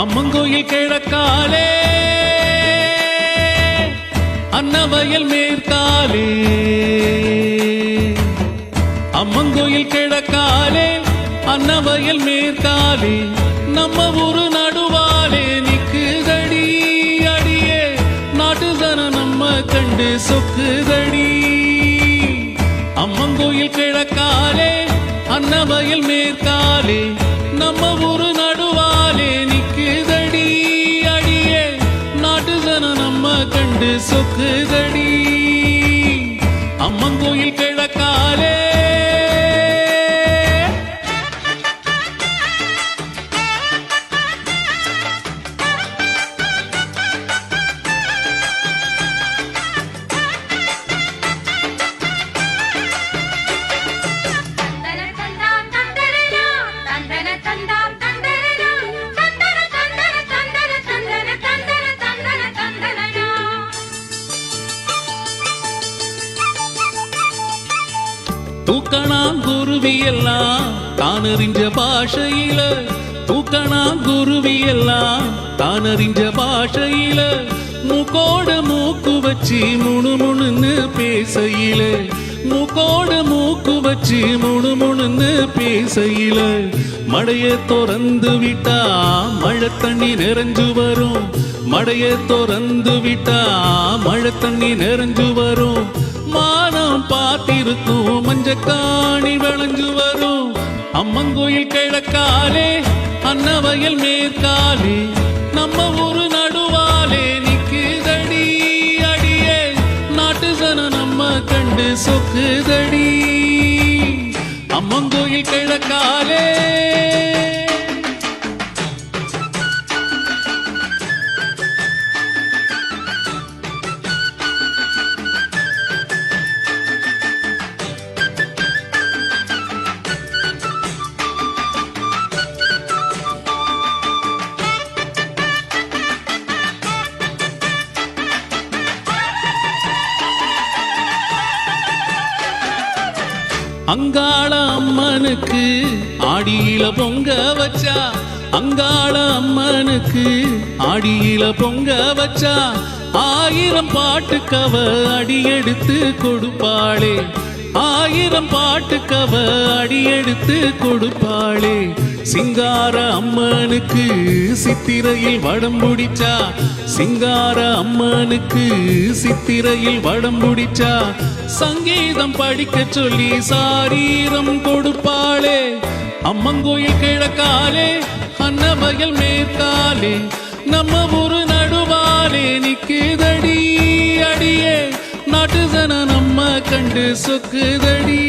அம்மங்கோயில் கிழக்காலே அன்னவயல் மேற்காலே. அம்மங்கோயில் கிழக்காலே அன்னவயல் மேற்காலே. நம்ம ஊரு நடுவாலே நிக்குதடி அடியே. நாட்டு ஜன நம்ம கண்டு சொக்குதடி அம்மங்கோயில் கிழக்காலே அன்னவயல் மேற்காலே. நம்ம ஊரு நடுவாலே கண்டு சொக்குதடி அம்மங்கோயில் தூக்கணாங்குருவி எல்லாம் தானறிஞ்ச பாஷையில தூக்கணாங்குருவி எல்லாம் தானறிஞ்ச பாஷையில மூக்கோட மூக்கு வச்சு முணுமுணுன்னு பேசையில மூக்கோட மூக்கு வச்சு முணுமுணுன்னு பேசையில. மடைய துறந்து விட்டா மழை தண்ணி நிறைஞ்சு வரும். மடைய துறந்து விட்டா மழை தண்ணி நிறைஞ்சு வரும். மானம் பார்த்திருக்கும். காணி விளைஞ்சு வரும். அம்மங்கோயில் கிழக்காலே அன்னவயல் மேற்காலே நம்ம ஊரு நடுவாலே நிக்குதடி அடியே. நாட்டு சன நம்ம கண்டு சொக்குதடி. அம்மங்கோயில் கிழக்காலே அங்காள அம்மனுக்கு ஆடியில பொங்க வச்சா அங்காள அம்மனுக்கு ஆடியில பொங்க வச்சா ஆயிரம் பாட்டுக்கவ அடியெடுத்து கொடுப்பாளே. ஆயிரம் பாட்டுக்கவ அடியெடுத்து கொடுப்பாளே. சிங்கார அம்மனுக்கு சித்திரையில் வடம் பிடிச்சா சிங்கார அம்மனுக்கு சித்திரையில் வடம் பிடிச்சா சங்கீதம் படிக்க சொல்லி சாரீரம் கொடுப்பாளே. அம்மங்கோயில் கிழக்காலே அன்னமயல் மேற்காலே. நம்ம ஒரு நடுவாலே நிக்குதடி அடியே. நாட்டு ஜன நம்ம கண்டு சொக்குதடி.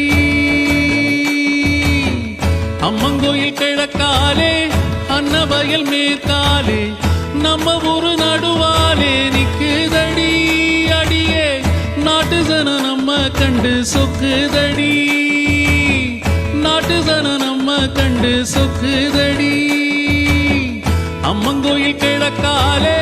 அம்மங்க கிழக்காலே அன்னவயல் மேற்காலே நம்ம ஊரு நடுவாலே நிக்குதடி அடியே. நாட்டு ஜன நம்ம கண்டு சொக்குதடி. நாட்டு ஜன நம்ம கண்டு சொக்குதடி. அம்மங்கோயில் கிழக்காலே